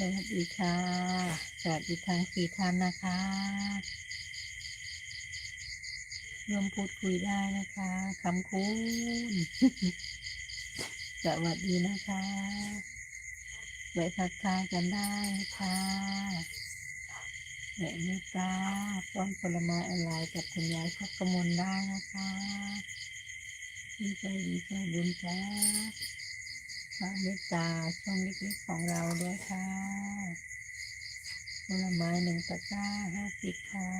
สวัสดีค่ะ สวัสดีทั้งสี่ท่านนะคะ ร่วมพูดคุยได้นะคะคำคุณ สวัสดีนะคะไว้ทักทายกันได้ค่ะแหละเมตตาป้อนผลไม้ออนไลน์กับคุณยายพักกมลได้นะคะดีใจดีใจบุญจ้า ฝากเมตตาช่องเล็กๆของเราด้วยค่ะผลไม้หนึ่งตะกร้าห้าสิบค่ะ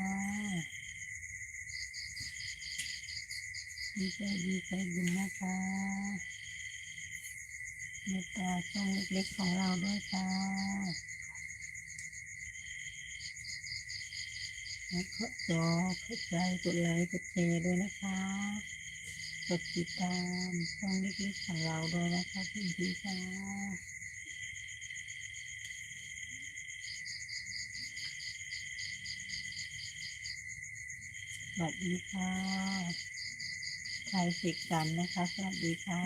ดีใจดีใจบุญนะคะเมตตาช่องเล็กๆของเราด้วยค่ะแล้วก็จอเข้าใจกดไลค์กดแชร์ด้วยนะคะ กดติดตามช่องเล็กๆของเราด้วยนะคะคุณพี่ค่ะสวัสดีค่ะชายสิกสันนะคะ สวัสดีค่ะ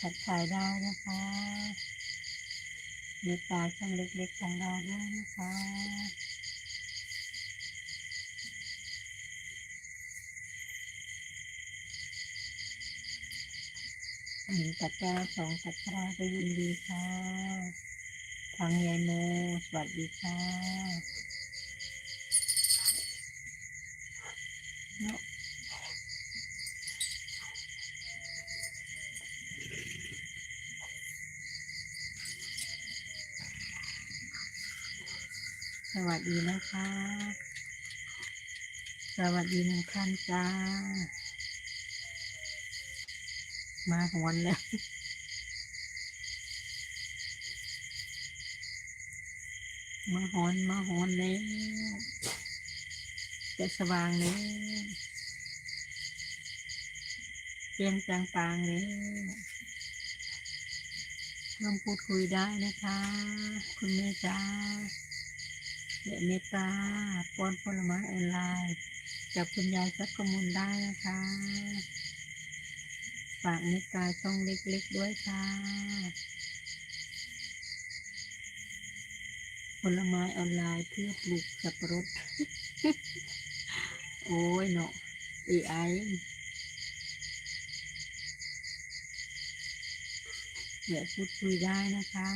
ทักทายได้นะคะเมตตาช่องเล็กๆของเราด้วยนะคะ หนึ่งตะกร้าสองตะกร้าก็ยินดีค่ะทางยายโมสวัสดีค่ะเนาะสวัสดีนะคะ สวัสดีหนึ่งท่านจ้า มาหวนแล้วมาหอนมาหอนแล้วจะสว่างแล้วเตียมจางปางแล้วร่วมพูดคุยได้นะคะ คุณแม่จ้าและเมตตาป้อนผลไม้ออนไลน์ กับคุณยายสักกมุลได้นะคะ ฝากเมตตาช่องเล็กๆด้วยค่ะ ผลไม้ออนไลน์เพื่อปลูกสับปะรด โอ้ยเนาะเอไอเดี๋ยวพูดคุยได้นะคะ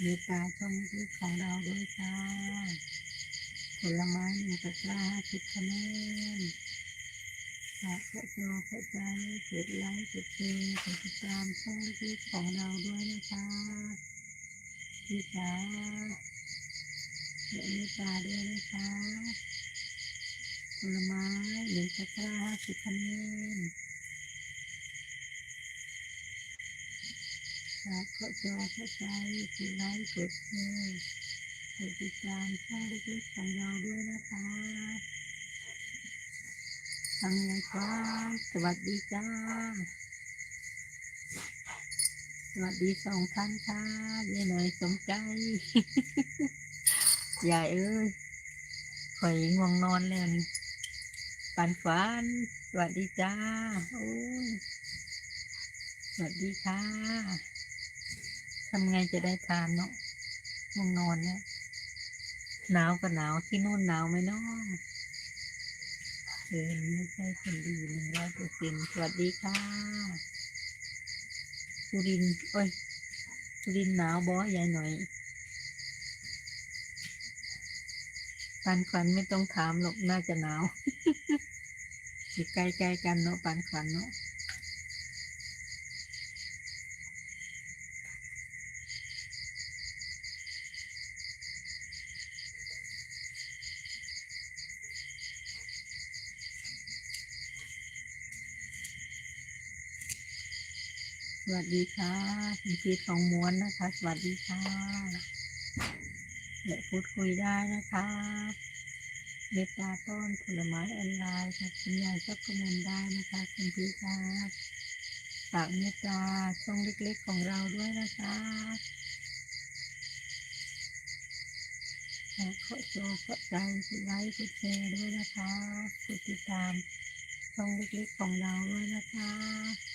เมตตาช่องเล็กของเราด้วยค่ะ ผลไม้หนึ่งตะกร้าห้าสิบคะแนน ฝากกดจอกดใจกดไลค์กดแชร์กดติดตามช่องเล็กๆของเราด้วยนะคะพี่จ๋าและเมตตาด้วยนะคะผลไม้หนึ่งตะกร้าห้าสิบคะแนนฝากกดจอกดใจกดไลค์กดแชร์กดติดตามช่องเล็กๆของเราด้วยนะคะ ทำไงคะสวัสดีจ้า สวัสดีสองท่านค่ะยายหน่อยสมใจยายเอ้ยข่อยง่วงนอนแล้วนี่ปันฝัน สวัสดีจ้าโอ้ยสวัสดีค่ะทำไงจะได้ทานเนาะง่วงนอนแล้วหนาวก็หนาวที่นู่นหนาวไหมเนาะ เดินไม่ใช่คนดีหนึ่งร้อยเปอร์เซ็นต์สวัสดีค่ะสุรินโอ้ยสุรินหนาวบอยายหน่อยปานขวัญไม่ต้องถามหรอกน่าจะหนาวอยู่ใกล้ๆกันเนาะปานขวัญเนาะ วัสดีค่ะคุณพีทองม้วนนะคะ สวัสดีค่ะเดี๋ยวพูดคุยได้นะคะเมตตาต้นผลไม้ออนไลน์ค่ะคุณยายก็กมลได้นะคะคุณพีทค่ะฝากเมตตาช่องเล็กๆของเราด้วยนะคะฝากขอโจขอใจกดไลค์กดแชร์ด้วยนะคะกดติดตามช่องเล็กๆของเราด้วยนะคะ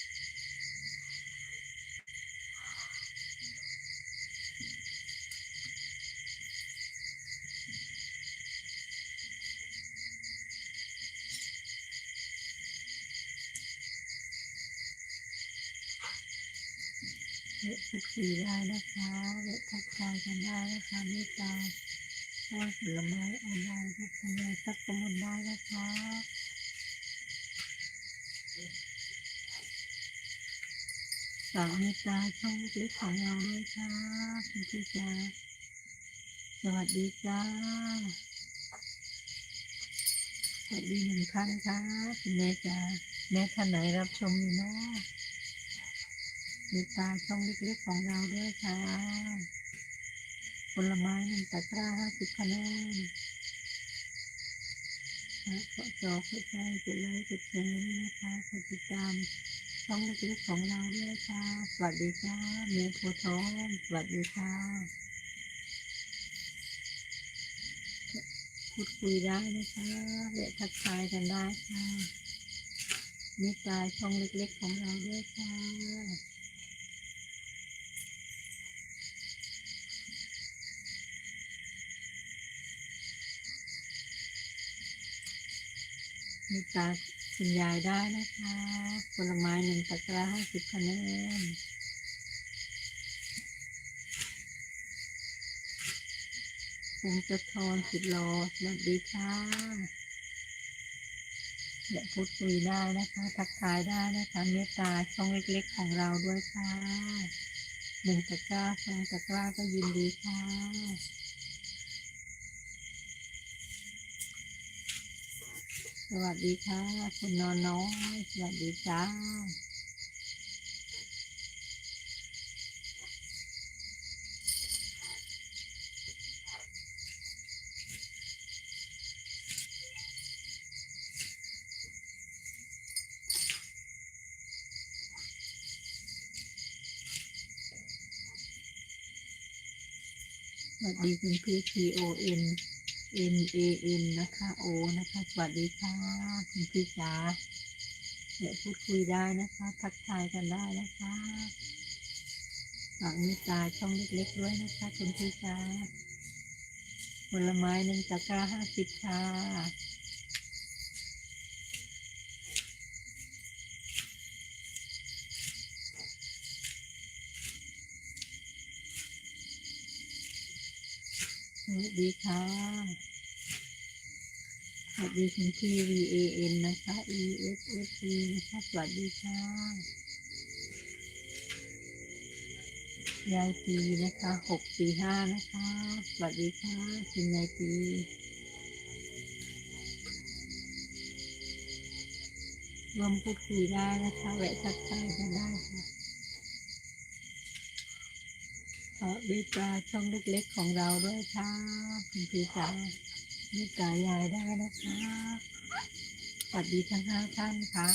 พูดคุยได้นะคะและทักทายกันได้นะคะมตตาช่วยผลไม้ออนไลน์ทุกคนเลยสักสมุนได้นะคะฝากเมตตาช่องเล็กของเราด้วยค่ะคุณพี่จ๋าสวัสดีจ้าสวัสดีหนึ่งท่านค่ะคุณแม่จ๋าแม่ท่านไหนรับชมอยู่เนาะ มีตาช่องเล็กๆของเราด้วยค่ะผลไม้หนึ่งตะกร้าห้าสิบคะแนนและขอจอเข้าใจกดไลค์กดแชร์นะคะกดติดตามช่องเล็กๆของเราด้วยค่ะ สวัสดีค่ะเมย์โพธิ์ทองสวัสดีค่ะ พูดคุยได้นะคะและทักทายกันได้ค่ะมีตาช่องเล็กๆของเราด้วยค่ะ มีตาคุณยายได้นะคะผลไม้หนึ่งตะกร้าห้าสิบคะแนนภูมิสะทอนสุดหลอสวัสดีค่ะและพูดคุยได้นะคะ ทักทายได้นะคะเมตตาช่องเล็กๆของเราด้วยค่ะหนึ่งตะกร้าสองตะกร้าก็ยินดีค่ะ วัสดีค่ะ คุณนอนน้อย สวัสดีจ้าสวัสดีคุณพี่ T O N N A N นะคะ O นะคะ สวัสดีค่ะคุณพี่จ๋าเดี๋ยวพูดคุยได้นะคะ ทักทายกันได้นะคะฝากมีตาช่องเล็กๆด้วยนะคะคุณพี่จ๋าผลไม้หนึ่งตะกร้าห้าสิบค่ะ สวัสดีค่ะ สวัสดีคุณพี่ V A N นะคะ E S S E นะคะสวัสดีค่ะ ยายปีนะคะหกสี่ห้านะคะ สวัสดีค่ะคุณยายปีรวมพูดคุยได้นะคะแวะทักทายกันได้ค่ะ ขอบีตาช่องเล็กๆของเราด้วยค่ะคุณพี่จ๋ามีตายายได้นะคะสวัสดีทั้งห้าท่านค่ะ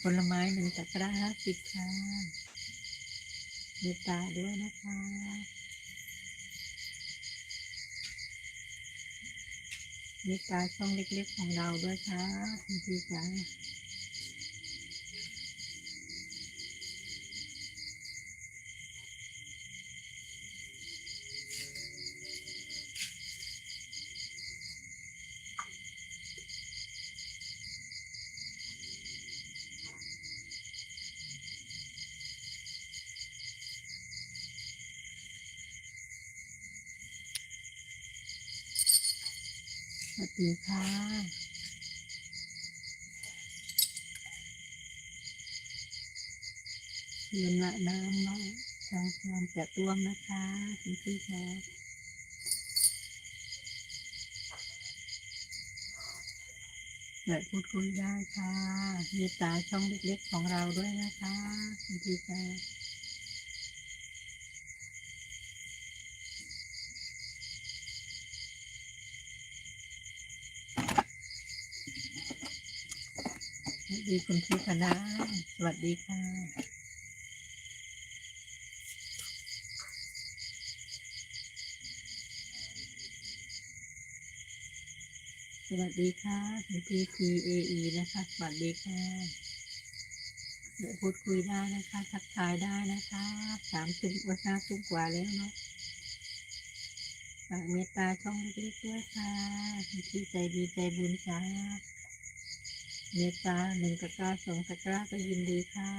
ผลไม้หนึ่งตะกร้าห้าสิบค่ะเมตตาด้วยนะคะเมตตาช่องเล็กๆของเราด้วยค่ะคุณพี่จ๋า ดีค่ะเรียนละน้ำเนาะทางการจะต้วมนะคะคุณพี่จ๋าและพูดคุยได้ค่ะเมตตาช่องเล็กๆของเราด้วยนะคะคุณพี่จ๋า ดีคุณพี่คณะสวัสดีค่ะ สวัสดีค่ะคุณพี่ T A E นะคะ สวัสดีค่ะเดี๋ยวพูดคุยได้นะคะ ทักทายได้นะคะสามสิบกว่าห้าสิบกว่าแล้วเนาะฝากเมตตาช่องเล็กๆด้วยค่ะคุณพี่ใจดีใจบุญจ้า เมตตาหนึ่งตะกร้าสองตะกร้าก็ยินดีค่ะ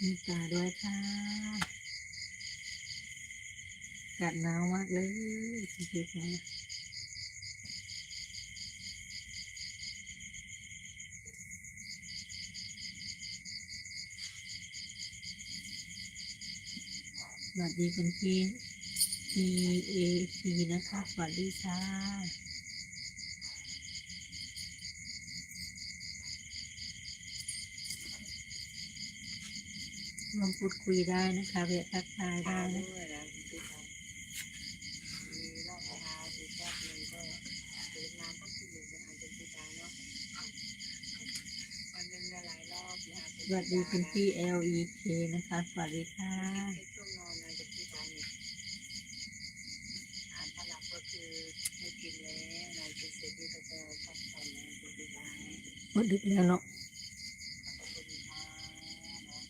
มีตาด้วยค่ะกัดหนาวมากเลยจริงๆ วัสดีคุณพี่ T A C นะคะ สวัสดีค่ะรวมพูดคุยได้นะคะเวททักทายได้นะด้วยนะคุณผู้ชมมีรอบเช้าอีกรอบหนึ่งก็ตื่นมาก็คือจะอาจจะติดตามเนาะวันหนึ่งเนี่ยหลายรอบนะคะสวัสดีคุณพี่ L E K นะคะ สวัสดีค่ะ ช่วงนอนนะจะติดตามเนี่ยอาหารหลักก็คือไม่กินแล้วนายกินเสร็จนี่ก็จะพักผ่อนนะคุณผู้ชม ดึกแล้วเนาะ ขอบคุณค่ะเนาะ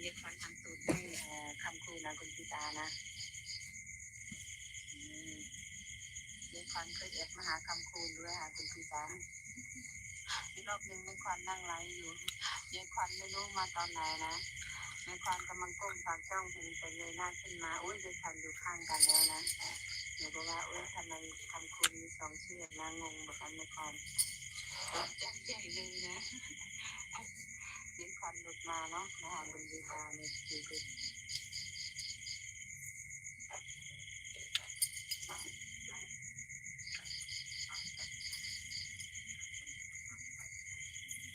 เรียกฟันทำสูตรให้เอ่อคำครูนะคุณพิตานะอืมเรียกฟันเคยแอบมาหาคำครูด้วยค่ะคุณพิตา อีกรอบหนึ่งเรียกฟันนั่งไลอยู่เรียกฟันไม่รู้มาตอนไหนนะเรียกฟันกำลังก้มปากจ้องเห็นแต่เงยหน้าขึ้นมาอุ้ยเรียกฟันอยู่ข้างกันแล้วนะหนูก็ว่าอุ้ยทำไมคำครูมีสองเชื่อนะงงแบบนั้นเรียกฟันตกใจใหญ่เลยนะมีควันหลุดมาเนาะมหาบุญดีตาเนี่ยคือ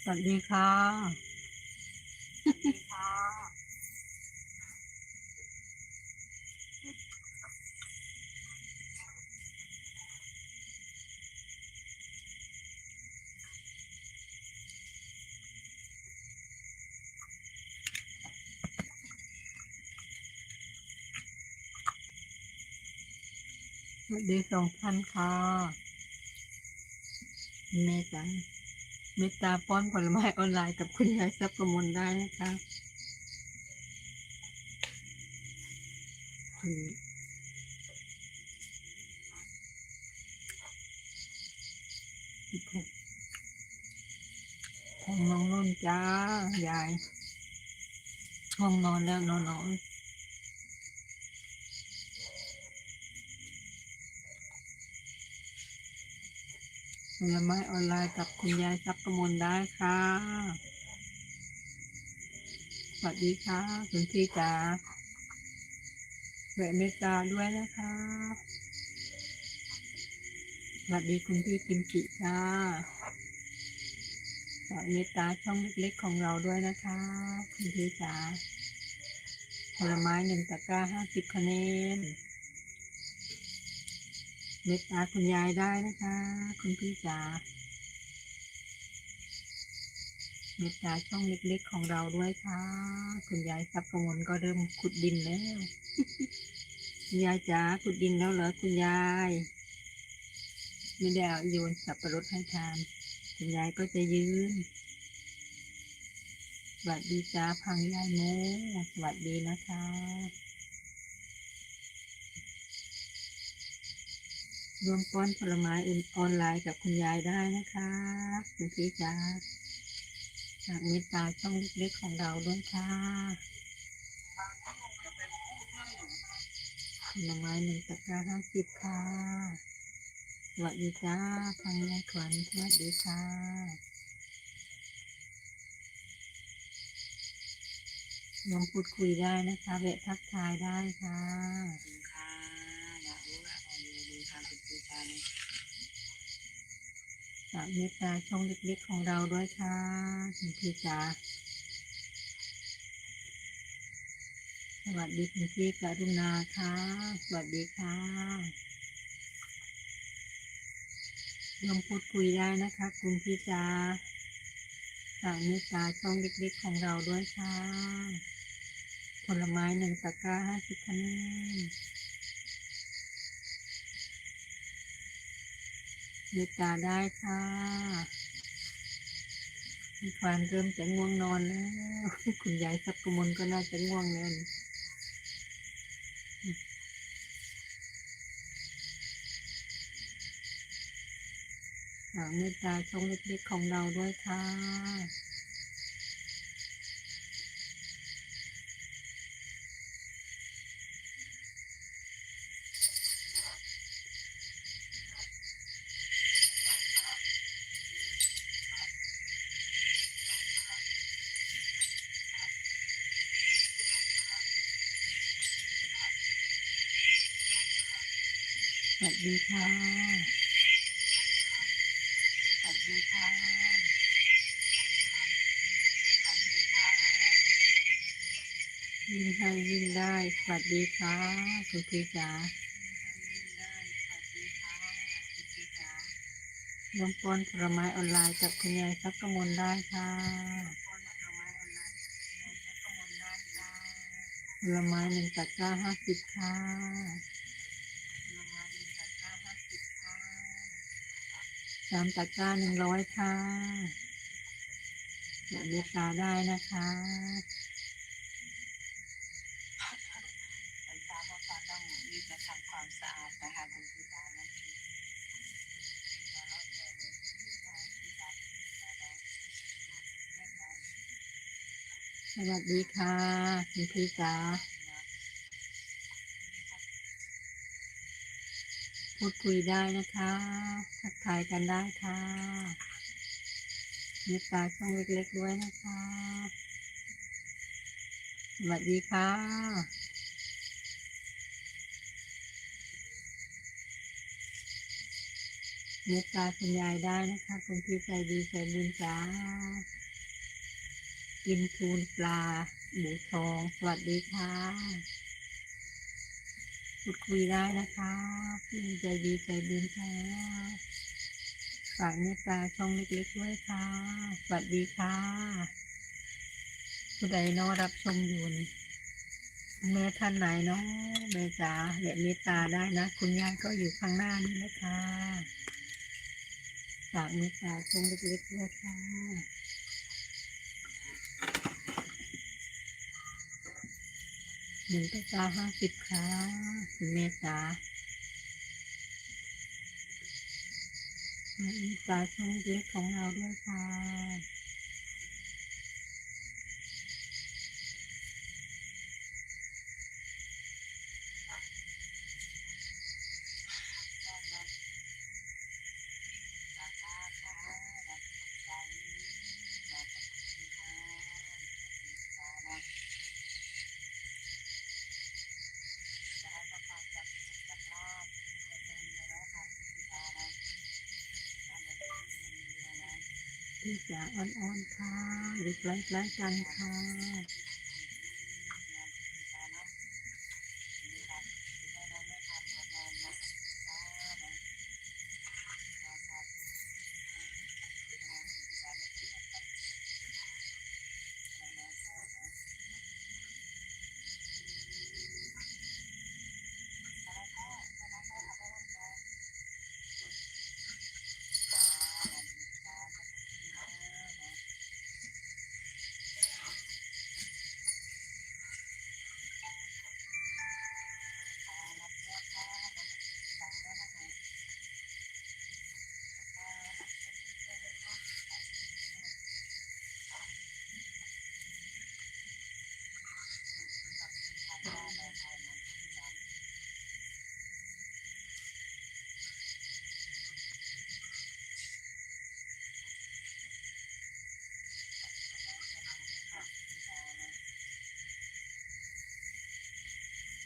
สวัสดีค่ะดีสวัสดีสองท่านค่ะเมตตา เมตตาป้อนผลไม้ออนไลน์กับคุณยายซับประมลได้นะคะห้องนอนนุ่นจ้ายายห้องนอนแล้วนอนนอน ผลไม้ออนไลน์กับคุณยายซับประมวลได้ค่ะ สวัสดีค่ะ คุณพี่จ๋าแวเมตตาด้วยนะคะ สวัสดีคุณพี่กิมจิจ้าฝากเมตตาช่องเล็กๆของเราด้วยนะคะ คุณพี่จ๋าผลไม้หนึ่งตะกร้าห้าสิบคะแนน เมตตาคุณยายได้นะคะ คุณพี่จ๋าเมตตาช่องเล็กๆของเราด้วยค่ะ คุณยายซับประมลก็เริ่มขุดดินแล้ว คุณยายจ๋าขุดดินแล้วเหรอคุณยายไม่ได้เอาโยนสับปะรดให้ทาน คุณยายก็จะยืนสวัสดีจ้าพังยายโมสวัสดีนะคะ รวมป้อนผลไม้อื่นออนไลน์กับคุณยายได้นะคะคุณพี่จ๋าจากเมตตาช่องเล็กๆของเราด้วยค่ะผลไม้หนึ่งตะกร้าห้าสิบค่ะสวัสดีจ้าพังยายขวัญสวัสดีค่ะลองพูดคุยได้นะคะแวะทักทายได้ค่ะ ขอบคุณค่ะอยากรู้ว่าอะไรดีค่ะคุณพิตาเนี่ย ฝากเมตตาช่องเล็กๆของเราด้วยค่ะคุณพี่จ๋าสวัสดีคุณพี่กรุณาค่ะ สวัสดีค่ะลองพูดคุยได้นะคะคุณพี่จ๋าฝากเมตตาช่องเล็กๆของเราด้วยค่ะ ผลไม้หนึ่งตะกร้าห้าสิบคะแนน เมตตาได้ค่ะมีควานเริ่มจะง่วงนอนแล้ว คุณยายสับกมลก็น่าจะง่วงแล้วนี่ฝากเมตตาช่องเล็กๆของเราด้วยค่ะ ค่ะสวัสดีค่ะยิ่งให้ยิ่งได้ สวัสดีค่ะคุณพี่จ๋าร่วมป้อนผลไม้ออนไลน์กับคุณยายสักกมลได้ค่ะผลไม้หนึ่งตะกร้าห้าสิบค่ะ สามตะกร้าหนึ่งร้อยค่ะอย่าเมตตาได้นะคะเป็นทราบว่าฟ้าต้องรีบมาทำความสะอาดนะคะคุณพี่จ๋านะสวัสดีค่ะคุณพี่จ๋า พูดคุยได้นะคะทักทายกันได้ค่ะมีตาช่องเล็กๆด้วยนะคะ สวัสดีค่ะ เมตตาคุณยายได้นะคะคุณพี่ใจดีใจบุญจ้ากินทูนปลาหมูทอง สวัสดีค่ะ พูดคุยได้นะคะพี่ใจดีใจบุญค่ะฝากเมตตาช่องเล็กๆด้วยค่ะ สวัสดีค่ะผู้ใดเนอรับชมอยู่นี่แม่ท่านไหนเนาะแม่จ๋าและเมตตาได้นะ คุณยายก็อยู่ข้างหน้านี่นะคะฝากเมตตาช่องเล็กๆด้วยค่ะ หนึ่งตาตาห้าสิบค่ะคุณเมตตาเมตตาช่องเล็กของเราด้วยค่ะ อ่อนๆค่ะหรือใกล้ๆกันค่ะ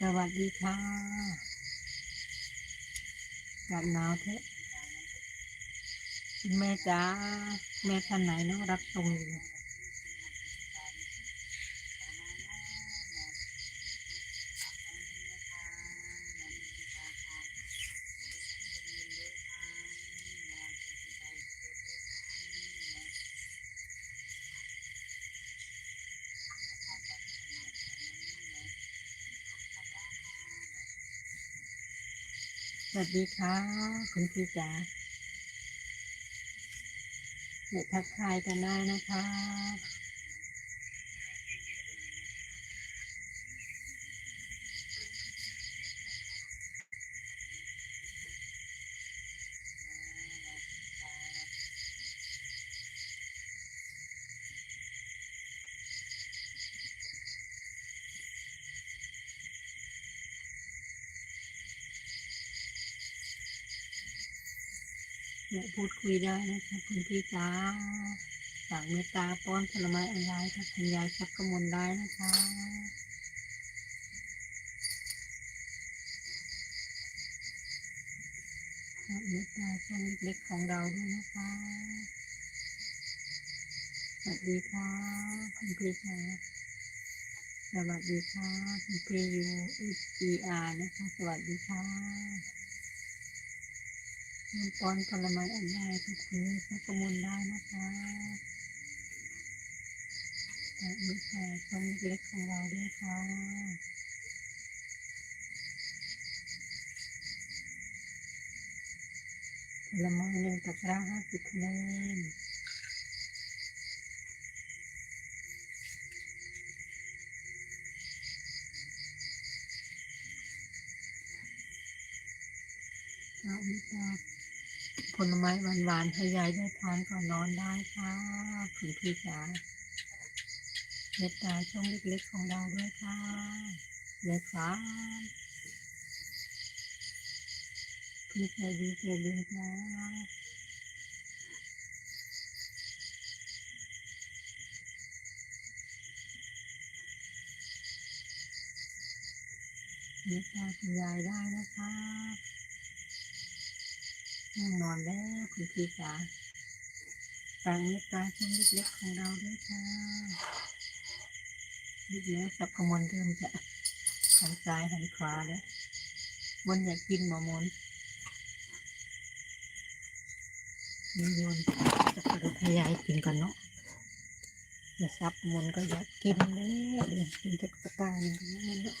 สวัสดีค่ะกับหนาวเทะแม่จ้าแม่ท่านไหนเนาะรับชมอยู่ วัสดีค่ะ คุณพี่จ๋าเดี๋ยวทักทายกันได้นะคะ พูดคุยได้นะคะคุณพี่จ๋าฝากเมตตาป้อนผลไม้ออนไลน์กับคุณยายสักกมลได้นะคะเมตตาช่องเล็กๆของเราด้วยนะคะสวัสดีค่ะคุณพี่จ๋าสวัสดีค่ะคุณพี่ยูเออาร์นะคะ สวัสดีค่ะ มันปอนผลไม้อันใหญ่ทุกคืนพระกมลได้นะคะแต่มีแต่ช่องเล็กของเราด้วยค่ะผลไม้หนึ่งตะกร้าห้าสิบคะแนน ม้หวานๆให้ยายได้ทานก่อนนอนได้ค่ะคุณพี่จ๋าเมตตาช่องเล็กๆของเราด้วยค่ะเลยค่ะพี่ใจดีใจดีค่ะเมตตาคุณยายได้นะคะ นอนแล้วคุณพี่จ๋าต่างเมตตาช่องเล็กๆของเราด้วยค่ะลูกเนี้ยสับขมลเริ่มจะหันซ้ายหันขวาแล้วมนอยากกินหมอมนนี่โยนจะกระดูกให้ยายกินก่อนเนาะเดี๋ยวซับมนก็อยากกินเลยเดี๋ยวกินจากตะกร้าหนึ่างก็ไม่เนาะ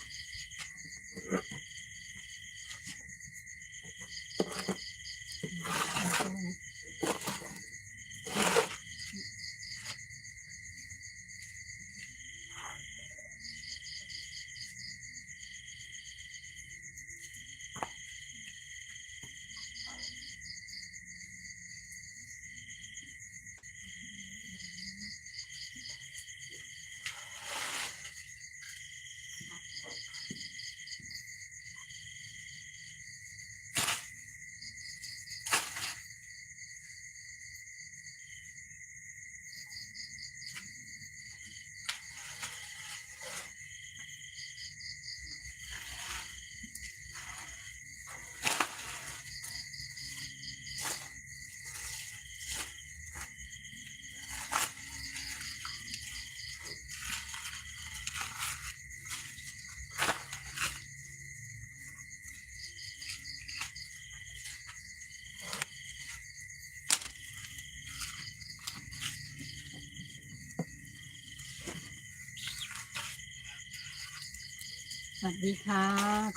สวัสดีค่ะ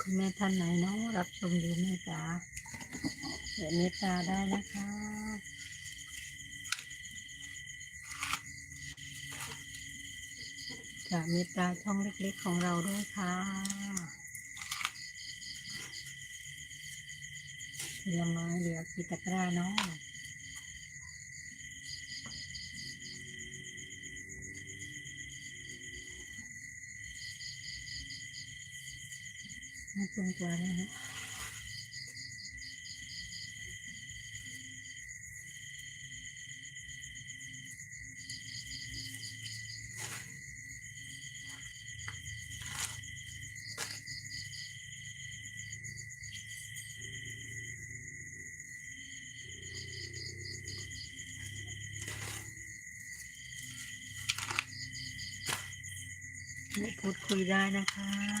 คุณแม่ท่านไหนเนาะรับชมอยู่แม่จ๋าเดี๋ยวเมตตาได้นะคะจากเมตตาช่องเล็กๆของเราด้วยค่ะผลไม้เหลือกีตะกร้าเนาะ ไม่จงกว่าเลยนะพูดคุยได้นะคะ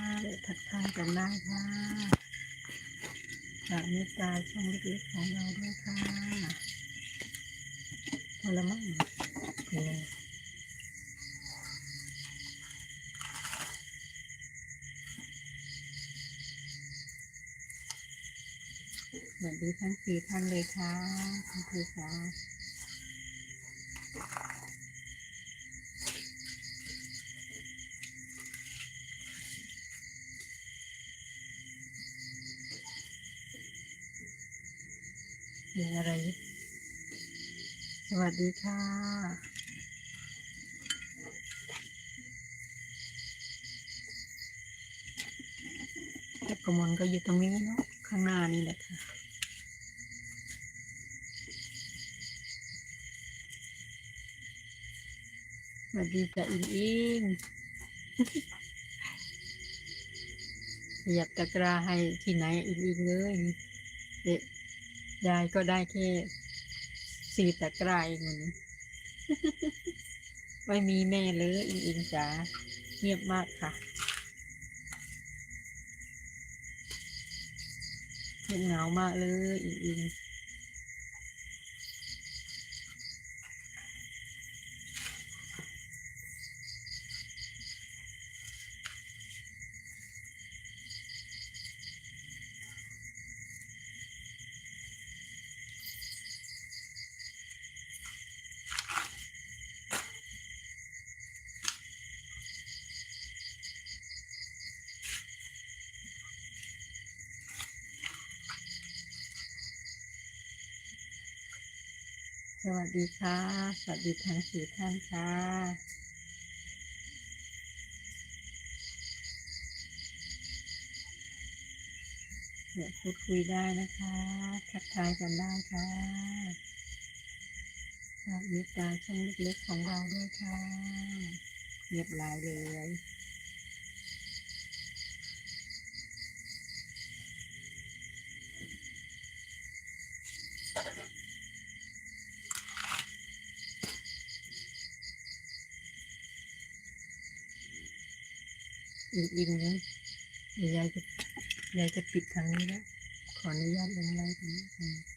ทักทายกันได้ค่ะจากเมตตาช่องเล็กๆของเราด้วยค่ะพอละมั้งเนี่ยสวัสดีทั้งสี่ท่านเลยค่ะคุณครูค่ะ อะไร สวัสดีค่ะเก็บกระมวลก็อยู่ตรงนี้เนาะ ข้างหน้านี่แหละค่ะ สวัสดีจ้ะอิงอิงขยับตะกร้าให้ที่ไหนอิงอิงเลยเด็ก ยายก็ได้แค่สี่ตะกร้าเองวันนี้ไม่มีแม่เลยอิงอิงจ๋าเงียบมากค่ะเงียบเหงามากเลยอิงอิง สวัสดีค่ะ สวัสดีทั้งสี่ท่านค่ะ เดี๋ยวพูดคุยได้นะคะทักทายกันได้ค่ะฝากมีตาช่องเล็กๆของเราด้วยค่ะเรียบร้อยเลย อีกอีกนะยายจะยายจะปิดทางนี้แล้วขออนุญาตลงไลน์ตรงนี้ก่อน